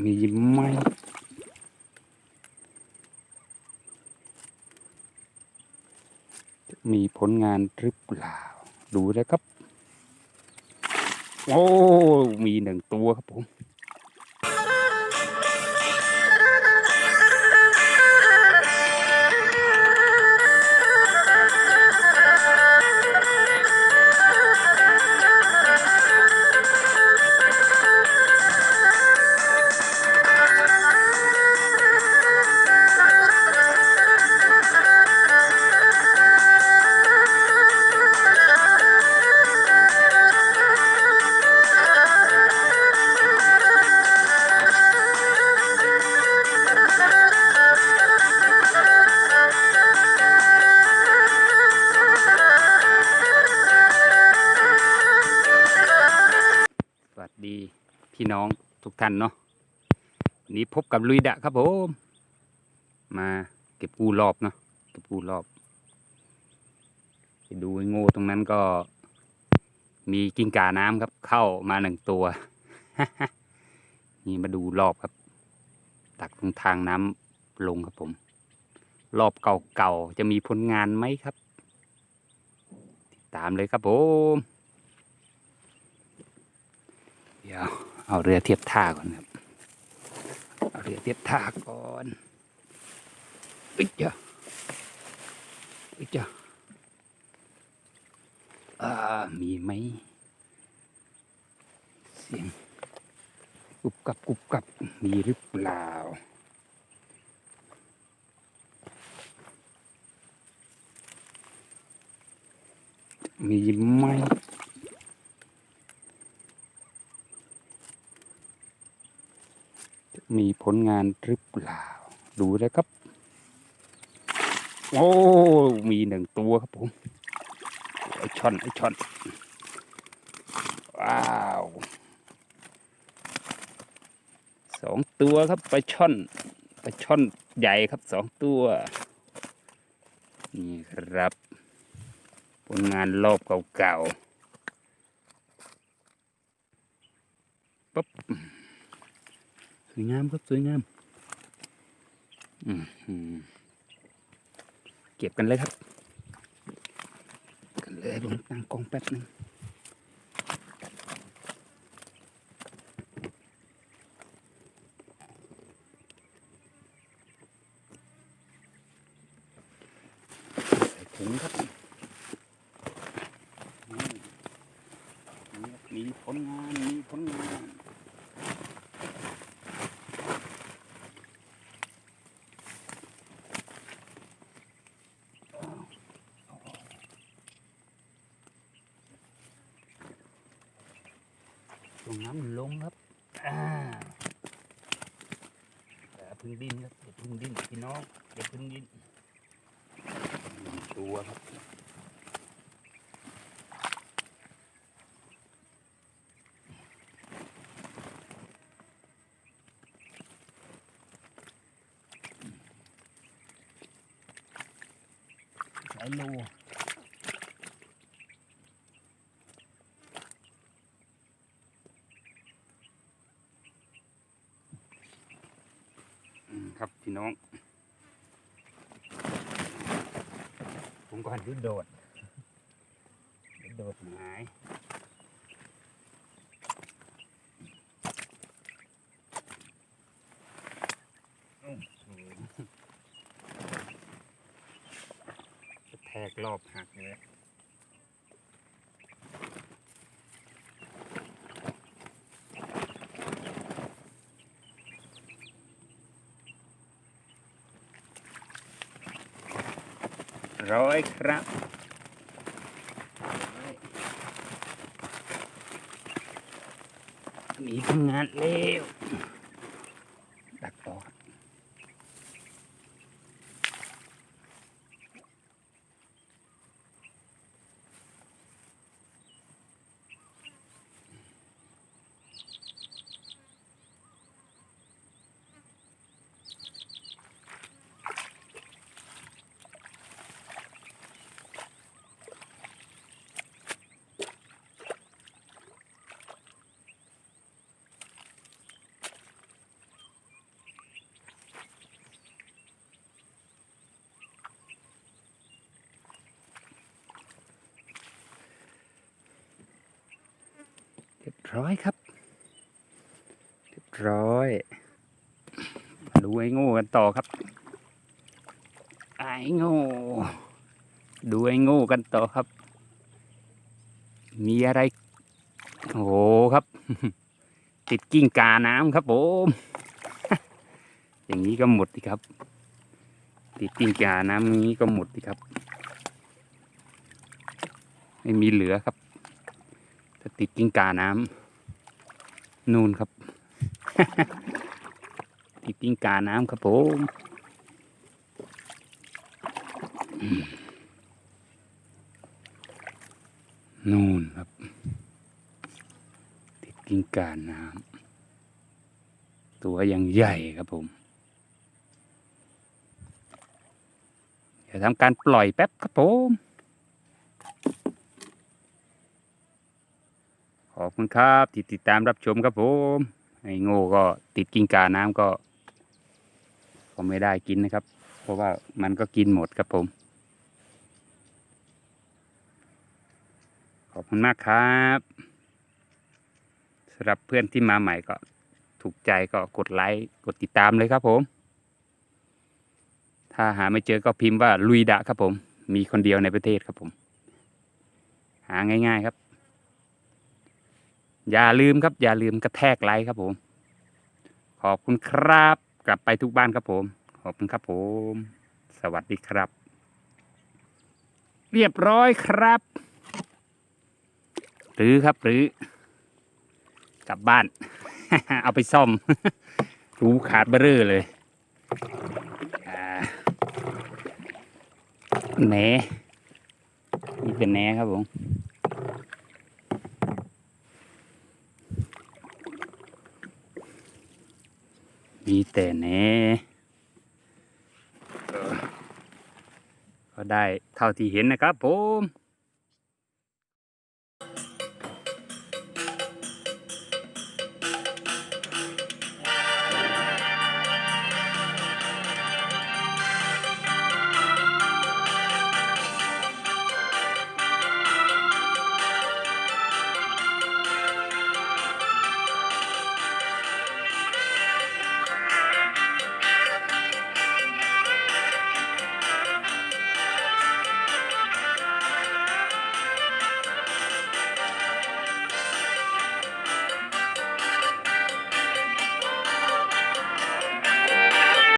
มีไหมจะมีผลงานหรือเปล่า ดูนะครับ โอ้ มีหนึ่งตัวครับผม พี่น้องทุกท่านเนาะนี้พบกับลุยดะครับผมมาเก็บปูรอบเนาะเก็บปูรอบไปดูโง่ตรงนั้นก็ มีกิ้งก่าน้ำครับ เข้ามาหนึ่งตัวนี่มาดูรอบครับ ตักตรงทางน้ำลงครับผม รอบเก่าๆจะมีผลงานไหมครับ ติดตามเลยครับผมเดี๋ยว เอาเรือเทียบท่าก่อนครับเอาเรือเทียบท่าก่อนอุ๊ยจ้ะอุ๊ยจ้ะอ่ามีไหมเสียงกุบกับกุบกับมีหรือเปล่ามีไหม มีผลงานหรือเปล่า ดูเลยครับ โอ้ มีหนึ่งตัวครับผมไอช่อนไอช่อน ว้าวสองตัวครับปลาช่อนปลาช่อนใหญ่ครับสองตัว นี่ครับ ผลงานรอบเก่าๆปั๊บ สวยงามครับ สวยงามเก็บกันเลยครับ กันเลยผมตั้งกองแป๊บนึงถุงครับนี่มีผลงาน มีผลงาน ลงน้ำมันลงครับอ่าอย่าพึ่งดิ้นครับอย่าพึ่งดิ้นพี่น้องอย่าพึ่งดิ้นชัวร์ครับสายโล ครับพี่น้อง ผมก่อนดูโดดโดดหายแทกรอบหักเลย ร้อยครับ มีทำงานเร็ว ร้อยครับ เรียบร้อย มาดูไอ้โง่กันต่อครับ ไอ้โง่ ดูไอ้โง่กันต่อครับ มีอะไร โอ้โหครับ ติดกิ้งกาน้ำครับผม อย่างนี้ก็หมดสิครับ ติดกิ้งกาน้ำอย่างนี้ก็หมดสิครับ ไม่มีเหลือครับถ้าติดกิ้งกาน้ำ นูนครับติดกิ้งกาน้ำครับผมนูนครับ ติดกิ้งกาน้ำตัวยังใหญ่ครับผม เดี๋ยวทำการปล่อยแป๊บครับผม อบคุณครับที่ติดตามรับชมครับผมไอ้โง่ก็ติดกิ้งกาน้ำก็ก็ไม่ได้กินนะครับ เพราะว่ามันก็กินหมดครับผม ขอบคุณมากครับสำหรับเพื่อนที่มาใหม่ก็ถูกใจก็กดไลค์กดติดตามเลยครับผม ถ้าหาไม่เจอก็พิมพ์ว่าลุยดะครับผม มีคนเดียวในประเทศครับผม หาง่าย ๆ ครับ อย่าลืมครับ อย่าลืมกระแทกไลค์ครับผม ขอบคุณครับ กลับไปทุกบ้านครับผม ขอบคุณครับผม สวัสดีครับ เรียบร้อยครับ หรือครับหรือ กลับบ้าน เอาไปซ่อม รูขาดเบ้อเร่อเลยแหนนี่เป็นแหนครับผม มีแต่เน่ก็ได้เท่าที่เห็นนะครับผม